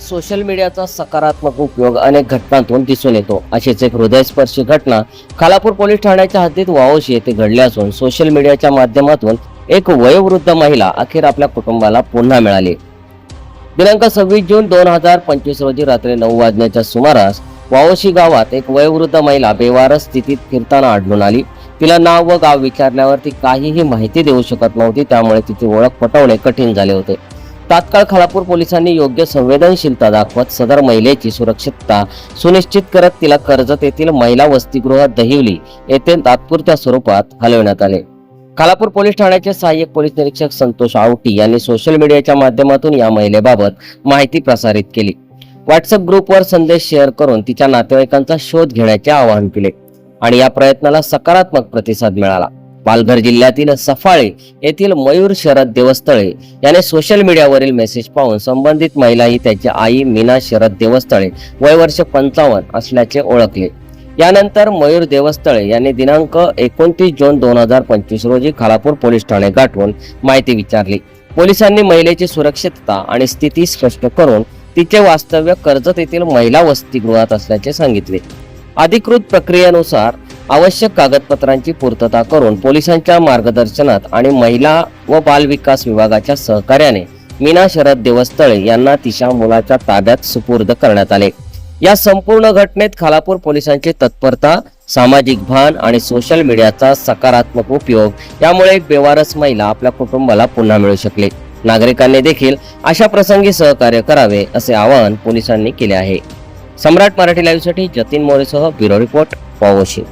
Social मीडियाचा सकारात्मक उपयोग अनेक घटनांतून दिसून येतो. अशीच एक हृदयस्पर्शी घटना खालापूर पोलीस ठाण्याच्या हद्दीत वावोशी येथे घडली असून सोशल मीडियाच्या माध्यमातून एक वयोवृद्ध महिला अखेर आपल्या कुटुंबाला पुन्हा मिळाली. दिनांक सव्वीस जून दोन हजार पंचवीस रोजी रात्री नऊ वाजण्याच्या सुमारास वावोशी गावात एक वयोवृद्ध महिला बेवारस स्थितीत फिरताना आढळून आली. तिला नाव व गाव विचारल्यावर ती काहीही माहिती देऊ शकत नव्हती त्यामुळे तिची ओळख पटवणे कठीण झाले होते. तात्काळ खालापूर पोलिसांनी योग्य संवेदनशीलता दाखवत सदर महिलेची सुरक्षितता सुनिश्चित करत तिला कर्जत येथील महिला वसतिगृह दहिवली. येथे तात्पुरत्या स्वरूपात हलवण्यात आले. खालापूर पोलीस ठाण्याचे सहाय्यक पोलीस निरीक्षक संतोष आवटी यांनी सोशल मीडियाच्या माध्यमातून या महिलेबाबत माहिती प्रसारित केली. व्हॉट्सअप ग्रुपवर संदेश शेअर करून तिच्या नातेवाईकांचा शोध घेण्याचे आवाहन केले आणि या प्रयत्नाला सकारात्मक प्रतिसाद मिळाला. पालघर जिल्ह्यातील सफाळे येथील मयूर शरद देवस्थळे याने सोशल मीडियावरील मेसेज पाहून संबंधित महिला ही त्याची आई मीना शरद देवस्थळे वय वर्ष पंचावन्न असल्याचे ओळखले. यानंतर मयूर देवस्थळे यांनी दिनांक एकोणतीस जून दोन हजार पंचवीस रोजी खालापूर पोलीस ठाणे गाठवून माहिती विचारली. पोलिसांनी महिलेची सुरक्षितता आणि स्थिती स्पष्ट करून तिचे वास्तव्य कर्जत येथील महिला वसतिगृहात असल्याचे सांगितले. अधिकृत प्रक्रियेनुसार आवश्यक कागदपत्रांची पूर्तता करून पोलिसांच्या मार्गदर्शनात आणि महिला व बाल विकास विभागाच्या सहकार्याने मीना शरद देवस्थळे यांना तिच्या मुलाच्या ताब्यात सुपूर्द करण्यात आले. या संपूर्ण घटनेत खालापूर पोलिसांची तत्परता सामाजिक भान आणि सोशल मीडियाचा सकारात्मक उपयोग यामुळे एक बेवारस महिला आपल्या कुटुंबाला पुन्हा मिळू शकले. नागरिकांनी देखील अशा प्रसंगी सहकार्य करावे असे आवाहन पोलिसांनी केले आहे. सम्राट मराठी लाईव्हसाठी जतीन मोरेसह ब्युरो रिपोर्ट पावोशी.